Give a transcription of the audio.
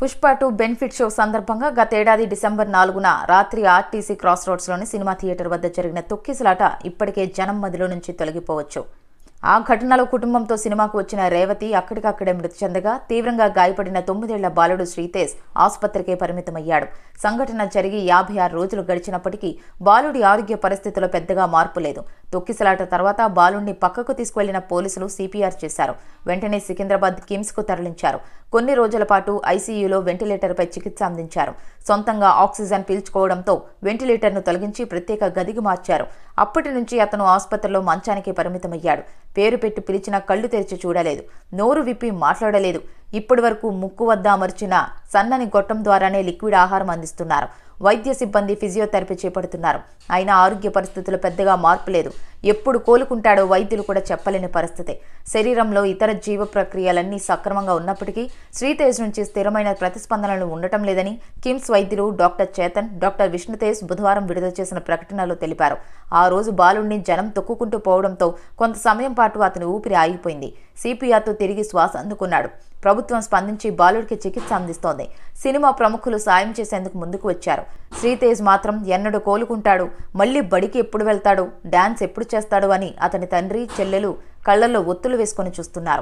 Pushpa two benefit show సందర్భంగా గతేడాది December నాలుగున రాత్రి ఆర్టీసీ క్రాస్ రోడ్స్లోని సినిమా థియేటర్ వద్ద జరిగిన తొక్కిసలాట ఇప్పటికే జనం మదిలో నుంచి తొలగిపోవచ్చు. ఆ ఘటనలో కుటుంబంతో సినిమాకు వచ్చిన రేవతి అక్కడికక్కడే మృతి చెందగా తీవ్రంగా గాయపడిన తొమ్మిదేళ్ళ బాలుడు శ్రీతేజ్ ఆసుపత్రికే పరిమితమయ్యాడు. సంఘటన జరిగి యాభై ఆరు రోజులు గడిచినప్పటికీ బాలుడి ఆరోగ్య పరిస్థితిలో పెద్దగా మార్పు లేదు. తొక్కిసలాట తర్వాత బాలుణ్ణి పక్కకు తీసుకువెళ్ళిన పోలీసులు సిపిఆర్ చేశారు. వెంటనే సికింద్రాబాద్ కిమ్స్కు తరలించారు. కొన్ని రోజుల పాటు ఐసీయూలో వెంటిలేటర్పై చికిత్స అందించారు. సొంతంగా ఆక్సిజన్ పీల్చుకోవడంతో వెంటిలేటర్ను తొలగించి ప్రత్యేక గదికి మార్చారు. అప్పటి నుంచి అతను ఆసుపత్రిలో మంచానికి పరిమితమయ్యాడు. పేరు పెట్టి పిలిచిన కళ్ళు తెరిచి చూడలేదు. నోరు విప్పి మాట్లాడలేదు. ఇప్పటి వరకు ముక్కు వద్ద అమర్చిన సన్నని గొట్టం ద్వారానే లిక్విడ్ ఆహారం అందిస్తున్నారు. వైద్య సిబ్బంది ఫిజియోథెరపీ చేపడుతున్నారు. అయినా ఆరోగ్య పరిస్థితులు పెద్దగా మార్పు లేదు. ఎప్పుడు కోలుకుంటాడో వైద్యులు కూడా చెప్పలేని పరిస్థితి. శరీరంలో ఇతర జీవ ప్రక్రియలన్నీ సక్రమంగా ఉన్నప్పటికీ శ్రీతేజ్ నుంచి స్థిరమైన ప్రతిస్పందనలు ఉండటం లేదని కిమ్స్ వైద్యులు డాక్టర్ చేతన్ డాక్టర్ విష్ణుతేజ్ బుధవారం విడుదల చేసిన ప్రకటనలో తెలిపారు. ఆ రోజు బాలుడిని జనం తొక్కుకుంటూ పోవడంతో కొంత సమయం పాటు అతని ఊపిరి ఆగిపోయింది. సిపిఆర్తో తిరిగి శ్వాస అందుకున్నాడు. ప్రభుత్వం స్పందించి బాలుడికి చికిత్స అందిస్తోంది. సినిమా ప్రముఖులు సాయం చేసేందుకు ముందుకు వచ్చారు. శ్రీతేజ్ మాత్రం ఎన్నడూ కోలుకుంటాడు. మళ్ళీ బడికి ఎప్పుడు వెళ్తాడు? డాన్స్ ఎప్పుడు చేస్తాడు? అని అతని తండ్రి చెల్లెలు కళ్ళలో ఒత్తులు వేసుకొని చూస్తున్నారు.